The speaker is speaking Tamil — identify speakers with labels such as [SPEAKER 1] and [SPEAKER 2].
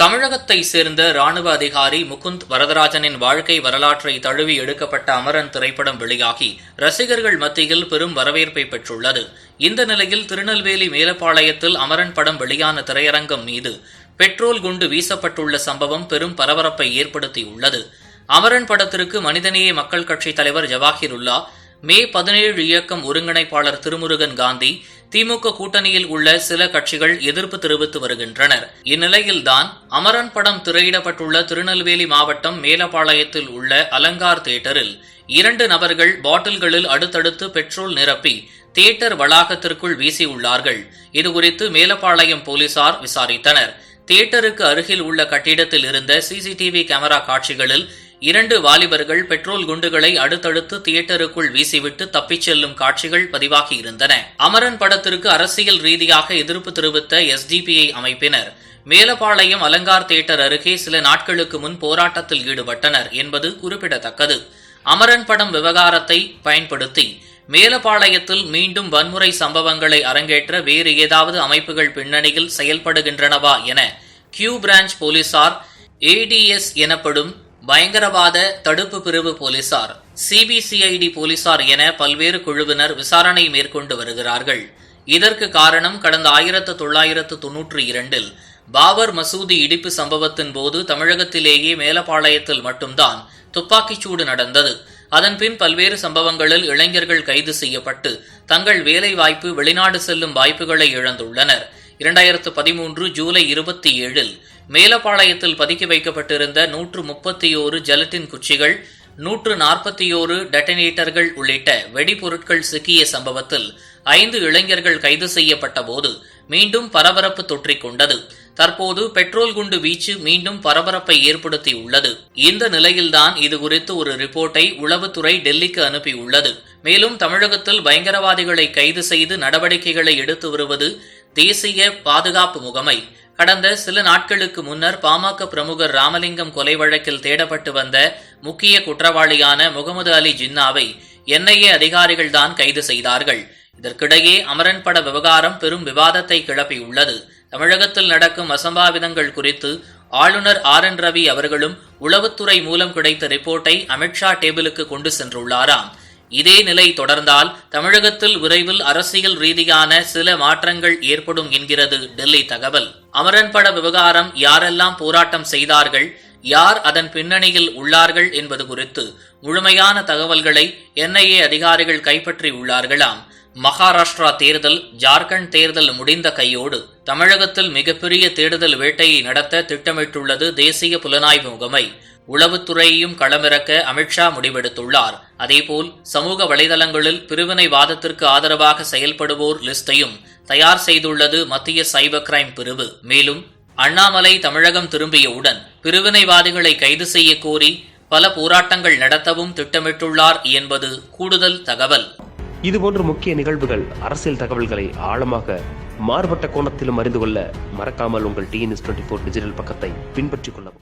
[SPEAKER 1] தமிழகத்தை சேர்ந்த ராணுவ அதிகாரி முகுந்த் வரதராஜனின் வாழ்க்கை வரலாற்றை தழுவி எடுக்கப்பட்ட அமரன் திரைப்படம் வெளியாகி ரசிகர்கள் மத்தியில் பெரும் வரவேற்பை பெற்றுள்ளது. இந்த நிலையில் திருநெல்வேலி மேலப்பாளையத்தில் அமரன் படம் வெளியான திரையரங்கம் மீது பெட்ரோல் குண்டு வீசப்பட்டுள்ள சம்பவம் பெரும் பரபரப்பை ஏற்படுத்தியுள்ளது. அமரன் படத்திற்கு மனிதநேய மக்கள் கட்சித் தலைவர் ஜவாஹிருல்லா மே பதினேழு இயக்கம் ஒருங்கிணைப்பாளர் திருமுருகன் காந்தி திமுக கூட்டணியில் உள்ள சில கட்சிகள் எதிர்ப்பு தெரிவித்து வருகின்றனர். இந்நிலையில்தான் அமரன் படம் திரையிடப்பட்டுள்ள திருநெல்வேலி மாவட்டம் மேலப்பாளையத்தில் உள்ள அலங்கார் தியேட்டரில் இரண்டு நபர்கள் பாட்டில்களில் அடுத்தடுத்து பெட்ரோல் நிரப்பி தியேட்டர் வளாகத்திற்குள் வீசியுள்ளார்கள். இதுகுறித்து மேலப்பாளையம் போலீசார் விசாரித்தனர். தியேட்டருக்கு அருகில் உள்ள கட்டிடத்தில் இருந்த சிசிடிவி கேமரா காட்சிகளில் இரண்டு வாலிபர்கள் பெட்ரோல் குண்டுகளை அடுத்தடுத்து தியேட்டருக்குள் வீசிவிட்டு தப்பிச் செல்லும் காட்சிகள் பதிவாகியிருந்தன அமரன் படத்திற்கு அரசியல் ரீதியாக எதிர்ப்பு தெரிவித்த எஸ்டிபிஐ அமைப்பினர். மேலப்பாளையம் அலங்கார் தியேட்டர் அருகே சில நாட்களுக்கு முன் போராட்டத்தில் ஈடுபட்டனர் என்பது குறிப்பிடத்தக்கது. அமரன் படம் விவகாரத்தை பயன்படுத்தி மேலப்பாளையத்தில் மீண்டும் வன்முறை சம்பவங்களை அரங்கேற்ற வேறு ஏதாவது அமைப்புகள் பின்னணியில் செயல்படுகின்றனவா என கியூ பிரான்ச் போலீசார் ஏடிஎஸ் எனப்படும் பயங்கரவாத தடுப்பு பிரிவு போலீசார் சிபிசிஐடி போலீசார் என பல்வேறு குழுவினர் விசாரணை மேற்கொண்டு வருகிறார்கள். இதற்கு காரணம் கடந்த ஆயிரத்து தொள்ளாயிரத்து தொன்னூற்றி இரண்டில் பாபர் மசூதி இடிப்பு சம்பவத்தின் போது தமிழகத்திலேயே மேலப்பாளையத்தில் மட்டும்தான் துப்பாக்கிச்சூடு நடந்தது. அதன்பின் பல்வேறு சம்பவங்களில் இளைஞர்கள் கைது செய்யப்பட்டு தங்கள் வேலை வாய்ப்பு வெளிநாடு செல்லும் வாய்ப்புகளை இழந்துள்ளனர். இரண்டாயிரத்து பதிமூன்று ஜூலை இருபத்தி ஏழில் மேலப்பாளையத்தில் பதுக்கி வைக்கப்பட்டிருந்த நூற்று முப்பத்தி ஓரு ஜெலட்டின் குச்சிகள் நூற்று நாற்பத்தியோரு டெட்டனேட்டர்கள் உள்ளிட்ட வெடிபொருட்கள் சிக்கிய சம்பவத்தில் ஐந்து இளைஞர்கள் கைது செய்யப்பட்ட போது மீண்டும் பரபரப்பு தொற்றிக் கொண்டது. தற்போது பெட்ரோல் குண்டு வீச்சு மீண்டும் பரபரப்பை ஏற்படுத்தியுள்ளது இந்த நிலையில்தான் இதுகுறித்து ஒரு ரிப்போர்ட்டை உளவுத்துறை டெல்லிக்கு அனுப்பியுள்ளது. மேலும் தமிழகத்தில் பயங்கரவாதிகளை கைது செய்து நடவடிக்கைகளை எடுத்து வருவது தேசிய பாதுகாப்பு முகமை கடந்த சில நாட்களுக்கு முன்னர் பாமக பிரமுகர் ராமலிங்கம் கொலை வழக்கில் தேடப்பட்டு வந்த முக்கிய குற்றவாளியான முகமது அலி ஜின்னாவை என்ஐஏ அதிகாரிகள்தான் கைது செய்தார்கள். இதற்கிடையே அமரன் பட விவகாரம் பெரும் விவாதத்தை கிளப்பியுள்ளது தமிழகத்தில் நடக்கும் அசம்பாவிதங்கள் குறித்து ஆளுநர் ஆர் என் ரவி அவர்களும் உளவுத்துறை மூலம் கிடைத்த ரிப்போர்ட்டை அமித்ஷா டேபிளுக்கு கொண்டு சென்றுள்ளாராம். இதே நிலை தொடர்ந்தால் தமிழகத்தில் விரைவில் அரசியல் ரீதியான சில மாற்றங்கள் ஏற்படும் என்கிறது டெல்லி தகவல். அமரன் பட விவகாரம் யாரெல்லாம் போராட்டம் செய்தார்கள் யார் அதன் பின்னணியில் உள்ளார்கள் என்பது குறித்து முழுமையான தகவல்களை என்ஐஏ அதிகாரிகள் கைப்பற்றி உள்ளார்களாம். மகாராஷ்டிரா தேர்தல் ஜார்க்கண்ட் தேர்தல் முடிந்த கையோடு தமிழகத்தில் மிகப்பெரிய தேடுதல் வேட்டையை நடத்த திட்டமிட்டுள்ளது தேசிய புலனாய்வு முகமை. உளவுத்துறையையும் களமிறக்க அமித்ஷா முடிவெடுத்துள்ளார். அதேபோல் சமூக வலைதளங்களில் பிரிவினைவாதத்திற்கு ஆதரவாக செயல்படுவோர் லிஸ்டையும் தயார் செய்துள்ளது மத்திய சைபர் கிரைம் பிரிவு. மேலும் அண்ணாமலை தமிழகம் திரும்பியவுடன் பிரிவினைவாதிகளை கைது செய்ய கோரி பல போராட்டங்கள் நடத்தவும் திட்டமிட்டுள்ளார் என்பது கூடுதல் தகவல்.
[SPEAKER 2] இதுபோன்ற முக்கிய நிகழ்வுகள் அரசியல் தகவல்களை ஆழமாக மாறுபட்ட கோணத்திலும் அறிந்து கொள்ள மறக்காமல் உங்கள் டிஎன்எஸ் டுவெண்ட்டி ஃபோர் டிஜிட்டல் பக்கத்தை பின்பற்றிக் கொள்ளவும்.